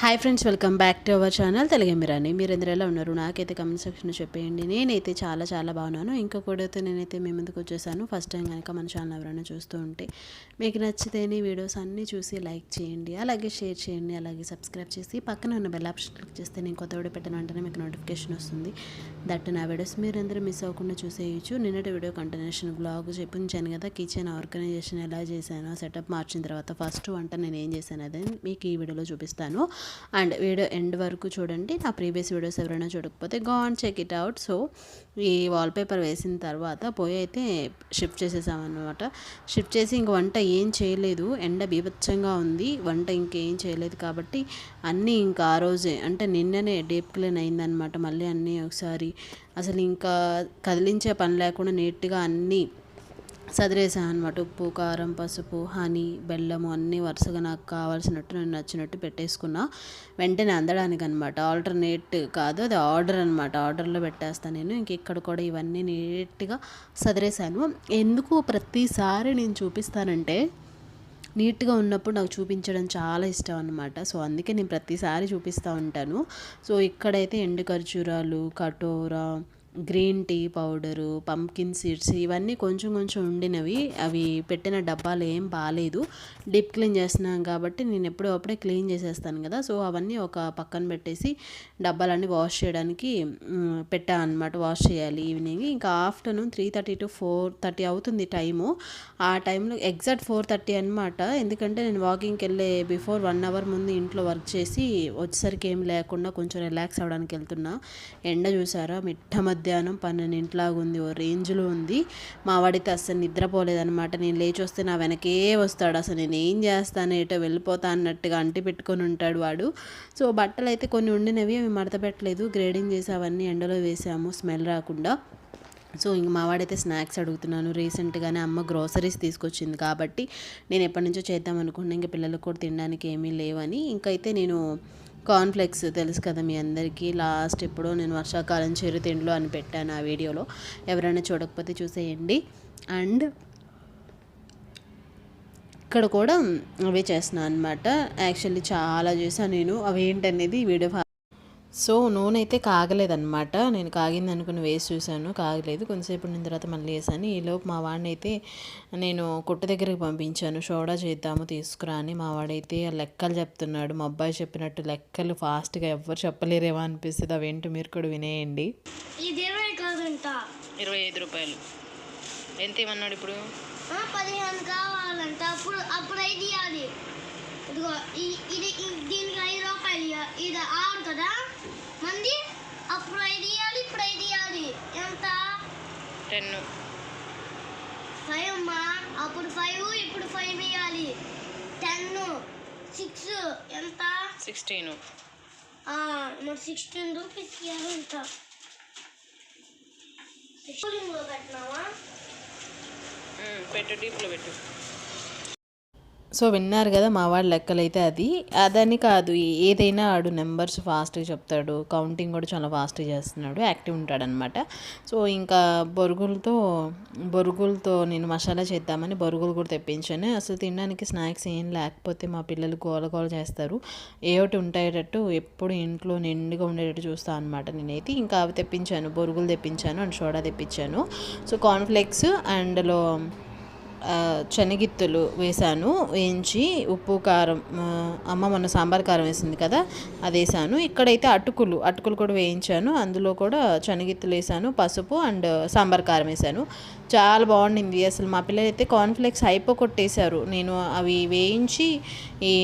Hi friends welcome back to our channel Telugu మిరాని మీరు అందరూ ఎలా ఉన్నారు? నాకైతే కమెంట్ సెక్షన్ చెప్పేయండి. నేనైతే చాలా చాలా బాగున్నాను. ఇంకొకటి అయితే నేనైతే మీ ముందుకు వచ్చేసాను. ఫస్ట్ టైం కనుక మన ఛానల్ ఎవరైనా చూస్తూ ఉంటే మీకు నచ్చితేనే వీడియోస్ అన్నీ చూసి లైక్ చేయండి. అలాగే షేర్ చేయండి. అలాగే సబ్స్క్రైబ్ చేసి పక్కన ఉన్న బెల్ ఆప్షన్ క్లిక్ చేస్తే నేను కొత్త వీడియో పెట్టిన వెంటనే మీకు నోటిఫికేషన్ వస్తుంది. దట్ నా వీడియోస్ మీరందరూ మిస్ అవ్వకుండా చూసేయచ్చు. నిన్నటి వీడియో కంటిన్యూషన్ బ్లాగ్ చెప్పించాను కదా కిచెన్ ఆర్గనైజేషన్ ఎలా చేశానో సెటప్ మార్చిన తర్వాత ఫస్ట్ వంట నేను ఏం చేశాను అదే మీకు ఈ వీడియోలో చూపిస్తాను. అండ్ వీడియో ఎండ్ వరకు చూడండి. నా ప్రీవియస్ వీడియోస్ ఎవరైనా చూడకపోతే gone check it out so ఈ వాల్పేపర్ వేసిన తర్వాత పోయి అయితే షిఫ్ట్ చేసేసామన్నమాట. షిఫ్ట్ చేసి ఇంక వంట ఏం చేయలేదు. ఎండ బీభత్సంగా ఉంది. వంట ఇంకేం చేయలేదు కాబట్టి అన్నీ ఇంకా ఆ రోజే. అంటే నిన్ననే డీప్ క్లీన్ అయిందనమాట మళ్ళీ అన్నీ ఒకసారి అసలు ఇంకా కదిలించే పని లేకుండా నీట్గా అన్నీ సదిరేసాను అనమాట ఉప్పు కారం పసుపు హనీ బెల్లము అన్నీ వరుసగా నాకు కావాల్సినట్టు నేను నచ్చినట్టు పెట్టేసుకున్నా. వెంటనే అందడానికి అనమాట ఆల్టర్నేట్ కాదు అది ఆర్డర్ అనమాట ఆర్డర్లో పెట్టేస్తాను నేను. ఇంక ఇక్కడ కూడా ఇవన్నీ నీట్గా సదిరేసాను ఎందుకు ప్రతిసారి నేను చూపిస్తానంటే నీట్గా ఉన్నప్పుడు నాకు చూపించడం చాలా ఇష్టం అనమాట సో అందుకే నేను ప్రతిసారి చూపిస్తూ ఉంటాను. సో ఇక్కడైతే ఎండు ఖర్జూరాలు కటోరా green tea powder pumpkin seeds ఇవన్నీ కొంచెం కొంచెం ఉండినవి. అవి పెట్టిన డబ్బాలు ఏం బాగాలేదు డీప్ క్లీన్ చేస్తున్నాం కాబట్టి నేను ఎప్పుడో అప్పుడే క్లీన్ చేసేస్తాను కదా. సో అవన్నీ ఒక పక్కన పెట్టేసి డబ్బాలన్నీ వాష్ చేయడానికి పెట్టా అనమాట వాష్ చేయాలి ఈవినింగ్. ఇంకా afternoon three thirty to four thirty అవుతుంది టైము. ఆ టైంలో ఎగ్జాక్ట్ ఫోర్ థర్టీ అనమాట ఎందుకంటే నేను వాకింగ్కి వెళ్ళే బిఫోర్ వన్ అవర్ ముందు ఇంట్లో వర్క్ చేసి వచ్చేసరికి ఏం లేకుండా కొంచెం రిలాక్స్ అవ్వడానికి వెళ్తున్నా. ఎండ చూసారా? మిట్ట మధ్యాహ్నం పన్నెండింటిలాగా ఉంది ఓ రేంజ్లో ఉంది. మా వాడితే అస్సలు నిద్రపోలేదనమాట నేను లేచి వస్తే నా వెనకే వస్తాడు. అసలు నేను ఏం చేస్తాను ఏటో వెళ్ళిపోతా అన్నట్టుగా అంటి పెట్టుకొని ఉంటాడు వాడు. సో బట్టలు అయితే కొన్ని ఉండినవి అవి మడత పెట్టలేదు గ్రేడింగ్ చేసి అవన్నీ ఎండలో వేసాము స్మెల్ రాకుండా. సో ఇంక మావాడైతే స్నాక్స్ అడుగుతున్నాను. రీసెంట్గానే అమ్మ గ్రోసరీస్ తీసుకొచ్చింది కాబట్టి నేను ఎప్పటి నుంచో చేద్దాం అనుకున్నా ఇంకా పిల్లలకు కూడా తినడానికి ఏమీ లేవని. ఇంకైతే నేను కార్న్ఫ్లెక్స్ తెలుసు కదా మీ అందరికీ. లాస్ట్ ఎప్పుడో నేను వర్షాకాలం చిరుతిండ్లు అని పెట్టాను ఆ వీడియోలో. ఎవరైనా చూడకపోతే చూసేయండి. అండ్ ఇక్కడ కూడా అవే చేస్తున్నాను అనమాట యాక్చువల్లీ చాలా చేశాను నేను. అవి ఏంటనేది వీడియో సో నూనె అయితే కాగలేదన్నమాట. నేను కాగింది అనుకుని వేసి చూశాను కాగలేదు. కొంతసేపు ఉన్న తర్వాత మళ్ళీ వేసాను. ఈలోపు మా వాడిని అయితే నేను కొట్టు దగ్గరికి పంపించాను. సోడా చేద్దాము తీసుకురా అని మా వాడైతే లెక్కలు చెప్తున్నాడు. మా అబ్బాయి చెప్పినట్టు లెక్కలు ఫాస్ట్గా ఎవ్వరు చెప్పలేరేమో అనిపిస్తుంది. అవేంటి మీరు కూడా వినేయండి. ఇది ఇరవై ఐదు రూపాయలు. ఎంత ఏమన్నాడు ఇప్పుడు? ఆ, పదిహేను కావాలంట. అప్పుడు అప్పుడు ఇది దీనికి ఐదు ఇయ్య- ఇది ఆరు కదా మంది? అప్పుడు ఐదు ఇవ్వాలి ఇప్పుడు ఐదు ఇవ్వాలి ఎంత? టెన్. ఫైవ్ అమ్మా అప్పుడు ఫైవ్ ఇప్పుడు ఫైవ్ ఇవ్వాలి టెన్ సిక్స్. ఎంత? సిక్స్టీన్. మరి సిక్స్టీన్ రూపీస్ ఇవ్వాలంట కూలింగ్లో పెట్టినావా పెట్టు డీప్లో పెట్టు. సో విన్నారు కదా మా వాడి లెక్కలైతే అది. అదని కాదు ఏదైనా ఆడు నెంబర్స్ ఫాస్ట్గా చెప్తాడు. కౌంటింగ్ కూడా చాలా ఫాస్ట్గా చేస్తున్నాడు. యాక్టివ్ ఉంటాడనమాట సో ఇంకా బొరుగులతో బొరుగులతో నేను మసాలా చేద్దామని బొరుగులు కూడా తెప్పించాను. అసలు తినడానికి స్నాక్స్ ఏం లేకపోతే మా పిల్లలు గోల గోల చేస్తారు. ఏ ఒకటి ఉంటాయేటట్టు ఎప్పుడు ఇంట్లో నిండుగా ఉండేటట్టు చూస్తాను అనమాట నేనైతే. ఇంకా అవి తెప్పించాను బొరుగులు తెప్పించాను అండ్ సోడా తెప్పించాను. సో కార్న్ఫ్లెక్స్ అండ్లో శనగిత్తులు వేసాను వేయించి ఉప్పు కారం అమ్మ మొన్న సాంబార్ కారం వేసింది కదా అది వేసాను. ఇక్కడైతే అటుకులు అటుకులు కూడా వేయించాను. అందులో కూడా శనగిత్తులు వేసాను పసుపు అండ్ సాంబార్ కారం వేసాను. చాలా బాగుండింది. అసలు మా పిల్లలు అయితే కార్న్ఫ్లెక్స్ హైపో కొట్టేశారు. నేను అవి వేయించి ఈ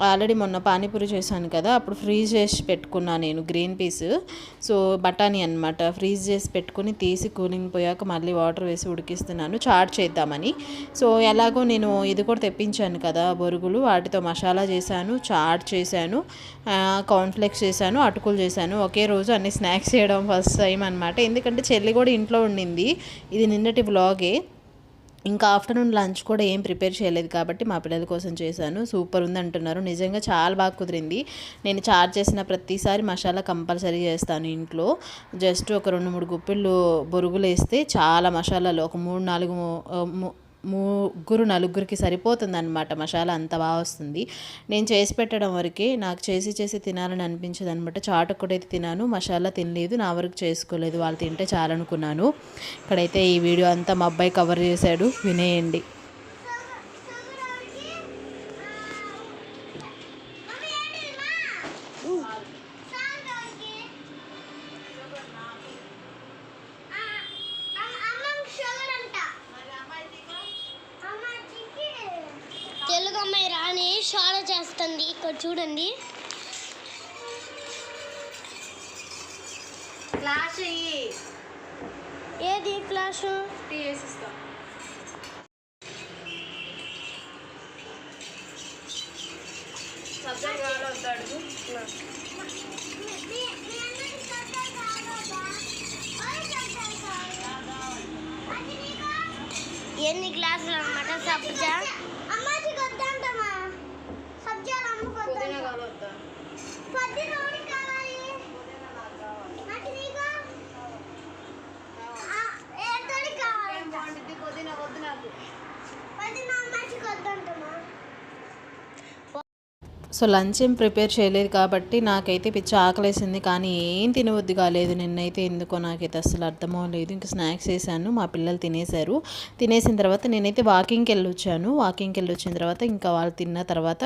ఆల్రెడీ మొన్న పానీపూరి చేశాను కదా అప్పుడు ఫ్రీజ్ చేసి పెట్టుకున్నా నేను గ్రీన్ పీస్ సో బఠానీ అనమాట ఫ్రీజ్ చేసి పెట్టుకుని తీసి కూలింగ్ పోయాక మళ్ళీ వాటర్ వేసి ఉడికిస్తున్నాను. చాట్ చేద్దామని. సో ఎలాగో నేను ఇది కూడా తెప్పించాను కదా బొరుగులు. వాటితో మసాలా చేశాను చాట్ చేశాను కార్న్ఫ్లెక్స్ చేశాను అటుకులు చేశాను. ఒకే రోజు అన్ని స్నాక్స్ చేయడం ఫస్ట్ టైం అనమాట ఎందుకంటే చెల్లి కూడా ఇంట్లో ఉండింది. ఇది నిన్నటి వ్లాగే ఇంకా ఆఫ్టర్నూన్ లంచ్ కూడా ఏం ప్రిపేర్ చేయలేదు కాబట్టి మా పిల్లల కోసం చేశాను. సూపర్ ఉంది అంటున్నారు. నిజంగా చాలా బాగా కుదిరింది. నేను చార్జ్ చేసిన ప్రతిసారి మసాలా కంపల్సరీ చేస్తాను ఇంట్లో. జస్ట్ ఒక రెండు మూడు గుప్పిళ్ళు బొరుగులు వేస్తే చాలా మసాలాలు ఒక మూడు నాలుగు ముగ్గురు నలుగురికి సరిపోతుంది అనమాట మసాలా అంత బాగా వస్తుంది. నేను చేసి పెట్టడం వరకే నాకు చేసి చేసి తినాలని అనిపించదు అనమాట చాట్ ఒక్కటైతే తినాను. మసాలా తినలేదు. నా వరకు చేసుకోలేదు. వాళ్ళు తింటే చాలనుకున్నాను. ఇక్కడైతే ఈ వీడియో అంతా మా అబ్బాయి కవర్ చేశాడు. వినేయండి. ఇక్కడ చూడండి. క్లాస్ అయ్యి. ఏది క్లాసు సబ్జెక్ట్ కావాలో ఎన్ని గ్లాసులు అనమాట సబ్జా అమ్మాజీ వద్దంటమా సబ్జాలు పుదీనా కావాలో వద్దా పది రోజులు కావాలి నాకు నీకు ఏదోడి కావాలి ఏం బాగుంటుంది పుదీనా వద్దు నాకు పది మా అమ్మాజీకి వద్దంటమా సో లంచ్ ఏం ప్రిపేర్ చేయలేదు కాబట్టి నాకైతే పిచ్చి ఆకలేసింది కానీ ఏం తినవద్దు కాలేదు. నిన్నైతే ఎందుకో నాకైతే అసలు అర్థమవలేదు ఇంకా స్నాక్స్ వేసాను మా పిల్లలు తినేశారు. తినేసిన తర్వాత నేనైతే వాకింగ్కి వెళ్ళి వచ్చాను వాకింగ్కి వెళ్ళి వచ్చిన తర్వాత ఇంకా వాళ్ళు తిన్న తర్వాత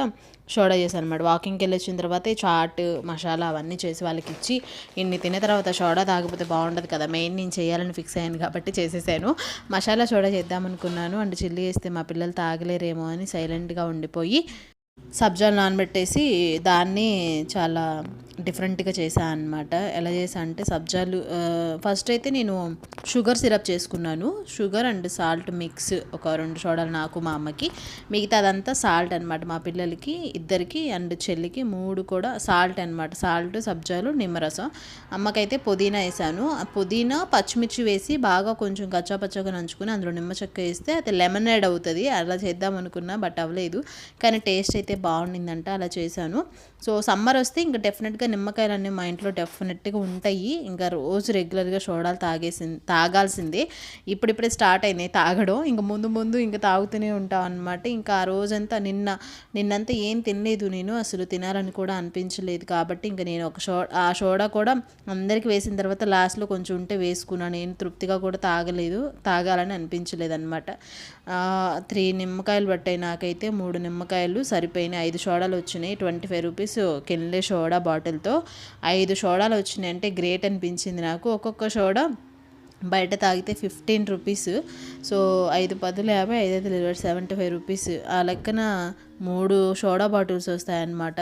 షోడా చేశాను అనమాట వాకింగ్కి వెళ్ళి వచ్చిన తర్వాత చాట్ మసాలా అవన్నీ చేసి వాళ్ళకి ఇచ్చి ఇన్ని తిన్న తర్వాత షోడా తాగిపోతే బాగుండదు కదా మెయిన్ నేను చేయాలని ఫిక్స్ అయ్యాను కాబట్టి చేసేసాను. మసాలా షోడా చేద్దామనుకున్నాను. అండ్ చిల్లి వేస్తే మా పిల్లలు తాగలేరేమో అని సైలెంట్గా ఉండిపోయి సబ్జాలు నానబెట్టేసి దాన్ని చాలా డిఫరెంట్గా చేశాను అనమాట ఎలా చేసా అంటే సబ్జాలు ఫస్ట్ అయితే నేను షుగర్ సిరప్ చేసుకున్నాను. షుగర్ అండ్ సాల్ట్ మిక్స్ ఒక రెండు సోడాలు నాకు మా అమ్మకి. మిగతా అదంతా సాల్ట్ అనమాట మా పిల్లలకి ఇద్దరికి అండ్ చెల్లికి మూడు కూడా సాల్ట్ అనమాట సాల్ట్ సబ్జాలు నిమ్మరసం. అమ్మకైతే పుదీనా వేసాను ఆ పుదీనా పచ్చిమిర్చి వేసి బాగా కొంచెం కచ్చాపచ్చగా నంచుకుని అందులో నిమ్మ చెక్క వేస్తే అది లెమన్ యాడ్ అవుతుంది. అలా చేద్దాం అనుకున్నా బట్ అవ్వలేదు. కానీ టేస్ట్ అయితే బాగుండిందంట అలా చేశాను. సో సమ్మర్ వస్తే ఇంకా డెఫినెట్గా నిమ్మకాయలు నిమ్మకాయలన్నీ మా ఇంట్లో డెఫినెట్గా ఉంటాయి. ఇంకా రోజు రెగ్యులర్గా సోడాలు తాగేసి తాగాల్సిందే. ఇప్పుడిప్పుడే స్టార్ట్ అయినాయి తాగడం. ఇంకా ముందు ముందు ఇంకా తాగుతూనే ఉంటాం అనమాట ఇంకా ఆ రోజంతా నిన్న నిన్నంతా ఏం తినలేదు నేను. అసలు తినాలని కూడా అనిపించలేదు కాబట్టి ఇంకా నేను ఒక షో ఆ సోడా కూడా అందరికి వేసిన తర్వాత లాస్ట్లో కొంచెం ఉంటే వేసుకున్నాను నేను తృప్తిగా కూడా తాగలేదు. తాగాలని అనిపించలేదు అనమాట త్రీ నిమ్మకాయలు పట్టాయి నాకైతే. మూడు నిమ్మకాయలు సరిపోయినాయి. ఐదు సోడాలు వచ్చినాయి. ట్వంటీ ఫైవ్ రూపీస్ కెన్లే సోడా బాటిల్తో ఐదు సోడాలు వచ్చినాయంటే గ్రేట్ అనిపించింది నాకు. ఒక్కొక్క సోడా బయట తాగితే ఫిఫ్టీన్ రూపీస్. సో ఐదు పదులు యాభై ఐదు ఐదు ఇరవై సెవెంటీ ఫైవ్ రూపీస్. ఆ లెక్కన మూడు సోడా బాటిల్స్ వస్తాయన్నమాట.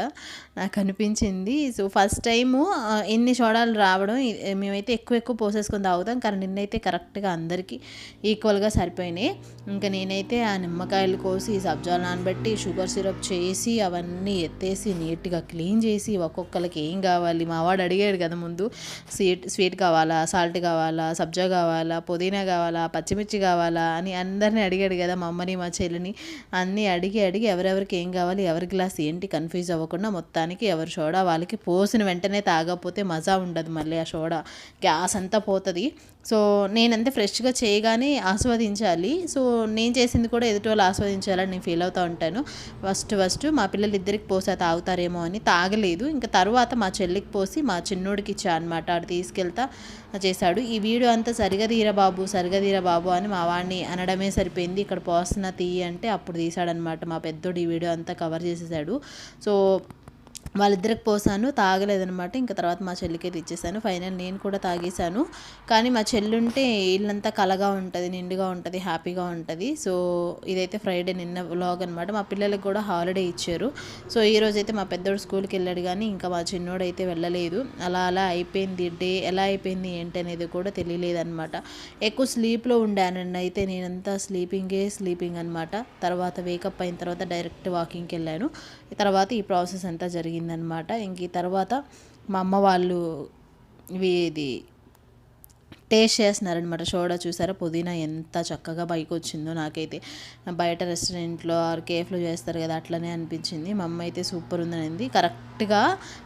నాకు అనిపించింది సో ఫస్ట్ టైము ఎన్ని సోడాలు రావడం మేమైతే ఎక్కువ ఎక్కువ పోసేసుకొని తాగుతాం. కానీ నిన్నైతే కరెక్ట్గా అందరికీ ఈక్వల్గా సరిపోయినాయి. ఇంకా నేనైతే ఆ నిమ్మకాయలు కోసి సబ్జాలు నానబెట్టి షుగర్ సిరప్ చేసి అవన్నీ ఎత్తేసి నీట్గా క్లీన్ చేసి ఒక్కొక్కరికి ఏం కావాలి? మా వాడు అడిగాడు కదా ముందు. స్వీట్ స్వీట్ కావాలా? సాల్ట్ కావాలా? సబ్జా కావాలా? పుదీనా కావాలా? పచ్చిమిర్చి కావాలా? అని అందరిని అడిగాడు కదా మా అమ్మని మా చెల్లిని. అన్నీ అడిగి అడిగి ఎవరెవరు ఎవరికి ఏం కావాలి ఎవరి గ్లాస్ ఏంటి కన్ఫ్యూజ్ అవ్వకుండా మొత్తానికి ఎవరి సోడా వాళ్ళకి పోసిన వెంటనే తాగకపోతే మజా ఉండదు మళ్ళీ ఆ సోడా. గ్యాస్ అంతా పోతుంది. సో నేనంతే ఫ్రెష్గా చేయగానే ఆస్వాదించాలి. సో నేను చేసింది కూడా ఎదుటి వాళ్ళు ఆస్వాదించాలని నేను ఫీల్ అవుతూ ఉంటాను. ఫస్ట్ ఫస్ట్ మా పిల్లలు ఇద్దరికి పోసా తాగుతారేమో అని తాగలేదు. ఇంకా తర్వాత మా చెల్లికి పోసి మా చిన్నోడికి ఇచ్చా అనమాట ఆడు తీసుకెళ్తా చేశాడు. ఈ వీడియో అంతా సరిగా తీరా బాబు సరిగా తీరా బాబు అని మా వాడిని అనడమే సరిపోయింది. ఇక్కడ పోస్తున్న తీయి అంటే అప్పుడు తీశాడనమాట మా పెద్దోడు ఈ వీడియో అంతా కవర్ చేసేసాడు. సో వాళ్ళిద్దరికి పోసాను తాగలేదనమాట ఇంకా తర్వాత మా చెల్లికి అయితే ఇచ్చేసాను. ఫైనల్ నేను కూడా తాగేశాను కానీ మా చెల్లి ఉంటే ఇల్లంతా కలగా ఉంటుంది నిండుగా ఉంటుంది హ్యాపీగా ఉంటుంది. సో ఇదైతే ఫ్రైడే నిన్న వ్లాగ్ అనమాట మా పిల్లలకి కూడా హాలిడే ఇచ్చారు. సో ఈ రోజు అయితే మా పెద్దోడు స్కూల్కి వెళ్ళాడు కానీ ఇంకా మా చిన్నోడు అయితే వెళ్ళలేదు. అలా అలా అయిపోయింది డే ఎలా అయిపోయింది ఏంటి అనేది కూడా తెలియలేదు అనమాట ఎక్కువ స్లీప్లో ఉండానండి అయితే నేనంతా స్లీపింగే స్లీపింగ్ అనమాట తర్వాత వేకప్ అయిన తర్వాత డైరెక్ట్ వాకింగ్కి వెళ్ళాను. తర్వాత ఈ ప్రాసెస్ అంతా జరిగిందనమాట. ఇంక ఈ తర్వాత మా అమ్మ వాళ్ళు ఇవి ఇది టేస్ట్ చేస్తున్నారనమాట సోడా చూసారా? పుదీనా ఎంత చక్కగా పైకి వచ్చిందో నాకైతే. బయట రెస్టారెంట్లో ఆర్ కేఫ్లో చేస్తారు కదా అట్లనే అనిపించింది. మా అమ్మ అయితే సూపర్ ఉందనింది. కరెక్ట్గా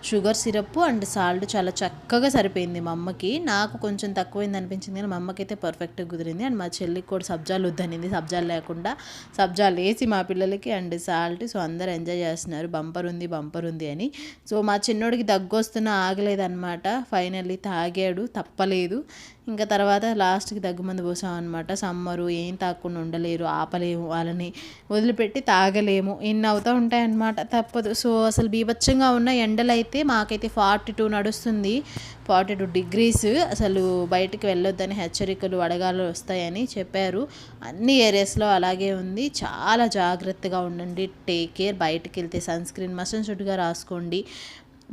షుగర్ సిరప్ అండ్ సాల్ట్ చాలా చక్కగా సరిపోయింది మా అమ్మకి. నాకు కొంచెం తక్కువైంది అనిపించింది కానీ మా అమ్మకి అయితే పర్ఫెక్ట్గా కుదిరింది. అండ్ మా చెల్లికి కూడా సబ్జాలు వద్దనింది. సబ్జాలు లేకుండా సబ్జాలు వేసి మా పిల్లలకి అండ్ సాల్ట్. సో అందరు ఎంజాయ్ చేస్తున్నారు. బంపర్ ఉంది బంపర్ ఉంది అని. సో మా చిన్నోడికి దగ్గు వస్తున్నా ఆగలేదన్నమాట. ఫైనల్లీ తాగాడు. తప్పలేదు. ఇంకా తర్వాత లాస్ట్కి దగ్గు మందు పోసాం అనమాట సమ్మరు ఏం తాగకుండా ఉండలేరు ఆపలేము వాళ్ళని వదిలిపెట్టి తాగలేము. ఇన్ని అవుతూ ఉంటాయన్నమాట. తప్పదు. సో అసలు బీభత్సంగా ఉన్న ఎండలైతే మాకైతే ఫార్టీ టూ నడుస్తుంది. ఫార్టీ టూ డిగ్రీస్ అసలు బయటికి వెళ్ళొద్దని హెచ్చరికలు వడగాలు వస్తాయని చెప్పారు. అన్ని ఏరియాస్లో అలాగే ఉంది. చాలా జాగ్రత్తగా ఉండండి. Take care. బయటకు వెళ్తే సన్ స్క్రీన్ మస్ట్ షుడ్గా రాసుకోండి.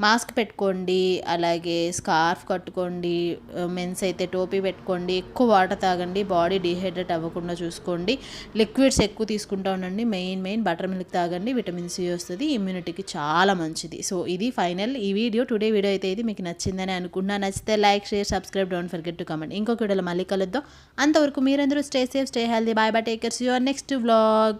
మాస్క్ పెట్టుకోండి అలాగే స్కార్ఫ్ కట్టుకోండి మెన్స్ అయితే టోపీ పెట్టుకోండి ఎక్కువ వాటర్ తాగండి బాడీ డిహైడ్రేట్ అవ్వకుండా చూసుకోండి. లిక్విడ్స్ ఎక్కువ తీసుకుంటా ఉండండి మెయిన్ మెయిన్ బటర్ మిల్క్ తాగండి విటమిన్ సి వస్తుంది ఇమ్యూనిటీకి చాలా మంచిది. సో ఇది ఫైనల్ ఈ వీడియో. టుడే వీడియో అయితే ఇది మీకు నచ్చిందని అనుకున్నా నచ్చితే like share subscribe don't forget to comment. ఇంకొక వీడియోలో మళ్ళీ కలుద్దాం. అంతవరకు మీరందరూ stay safe stay healthy bye bye takers your next vlog